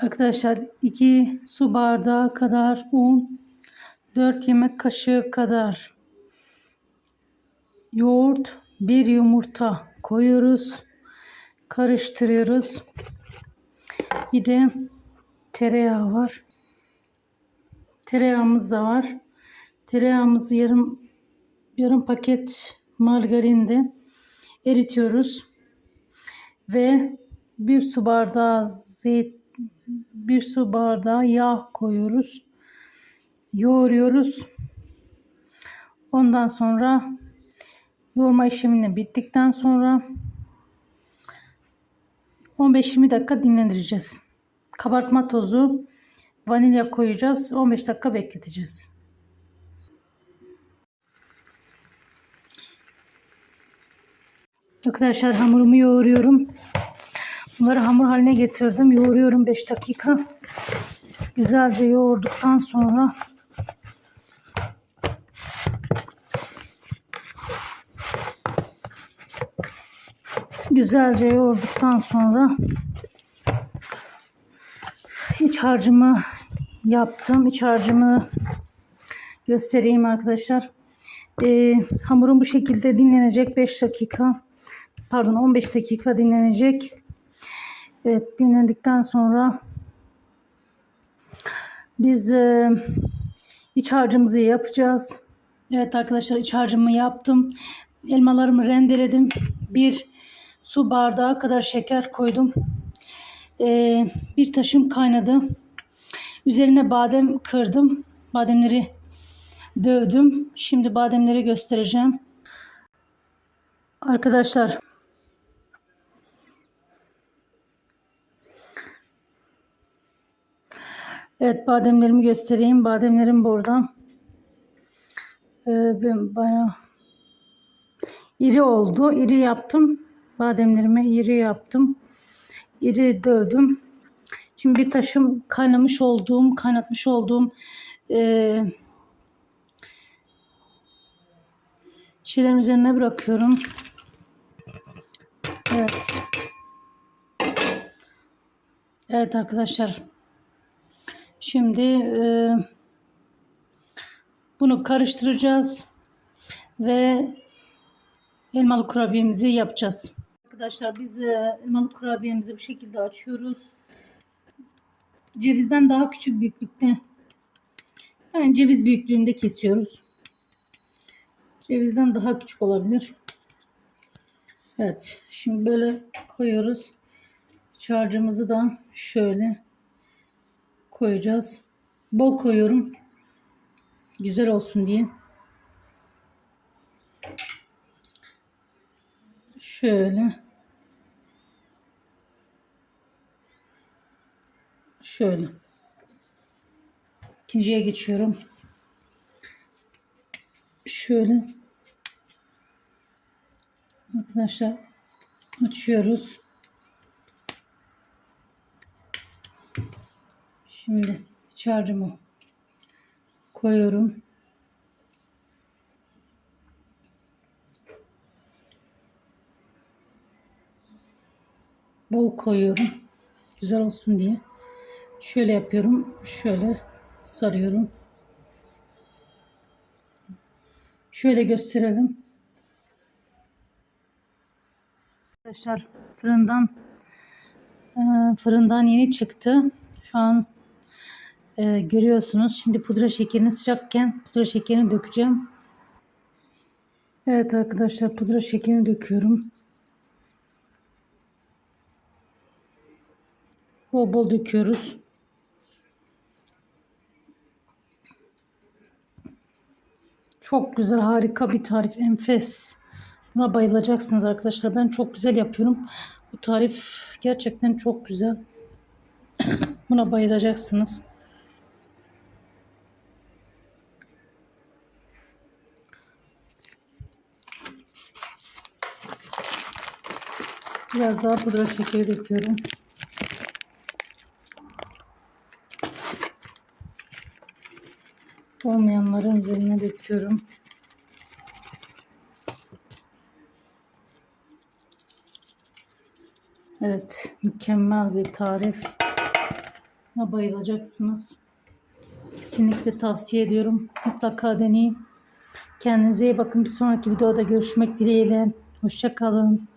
Arkadaşlar 2 su bardağı kadar un, 4 yemek kaşığı kadar yoğurt, bir yumurta koyuyoruz. Karıştırıyoruz. Bir de tereyağı var. Tereyağımız da var. Tereyağımızı yarım yarım paket margarinde eritiyoruz. Ve bir su bardağı zeyt bir su bardağı yağ koyuyoruz. Yoğuruyoruz. Ondan sonra yoğurma işlemini bittikten sonra 15-20 dakika dinlendireceğiz. Kabartma tozu, vanilya koyacağız. 15 dakika bekleteceğiz. Arkadaşlar hamurumu yoğuruyorum. Bunları hamur haline getirdim. Yoğuruyorum 5 dakika. Güzelce yoğurduktan sonra güzelce yoğurduktan sonra iç harcımı yaptım. İç harcımı göstereyim arkadaşlar. Ee, hamurum bu şekilde dinlenecek 5 dakika. Pardon 15 dakika dinlenecek. Evet dinlendikten sonra biz e, iç harcımızı yapacağız. Evet arkadaşlar iç harcımı yaptım. Elmalarımı rendeledim. Bir su bardağı kadar şeker koydum. E, bir taşım kaynadı. Üzerine badem kırdım. Bademleri dövdüm. Şimdi bademleri göstereceğim. Arkadaşlar Evet bademlerimi göstereyim. Bademlerim burada. Ee, bayağı iri oldu. İri yaptım. Bademlerimi iri yaptım. İri dövdüm. Şimdi bir taşım kaynamış olduğum, kaynatmış olduğum e, şeylerin üzerine bırakıyorum. Evet. Evet arkadaşlar. Şimdi e, bunu karıştıracağız ve elmalı kurabiyemizi yapacağız. Arkadaşlar biz e, elmalı kurabiyemizi bu şekilde açıyoruz. Cevizden daha küçük büyüklükte. Yani ceviz büyüklüğünde kesiyoruz. Cevizden daha küçük olabilir. Evet. Şimdi böyle koyuyoruz. Çarjımızı da şöyle koyacağız. Bol koyuyorum. Güzel olsun diye. Şöyle. Şöyle. İkinciye geçiyorum. Şöyle. Arkadaşlar açıyoruz. Şimdi iç koyuyorum. Bol koyuyorum. Güzel olsun diye. Şöyle yapıyorum. Şöyle sarıyorum. Şöyle gösterelim. Arkadaşlar fırından fırından yeni çıktı. Şu an e, görüyorsunuz. Şimdi pudra şekerini sıcakken pudra şekerini dökeceğim. Evet arkadaşlar pudra şekerini döküyorum. Bol bol döküyoruz. Çok güzel harika bir tarif enfes. Buna bayılacaksınız arkadaşlar. Ben çok güzel yapıyorum. Bu tarif gerçekten çok güzel. Buna bayılacaksınız. Biraz daha pudra şekeri döküyorum. Olmayanların üzerine döküyorum. Evet, mükemmel bir tarif. Buna bayılacaksınız. Kesinlikle tavsiye ediyorum. Mutlaka deneyin. Kendinize iyi bakın. Bir sonraki videoda görüşmek dileğiyle. Hoşça kalın.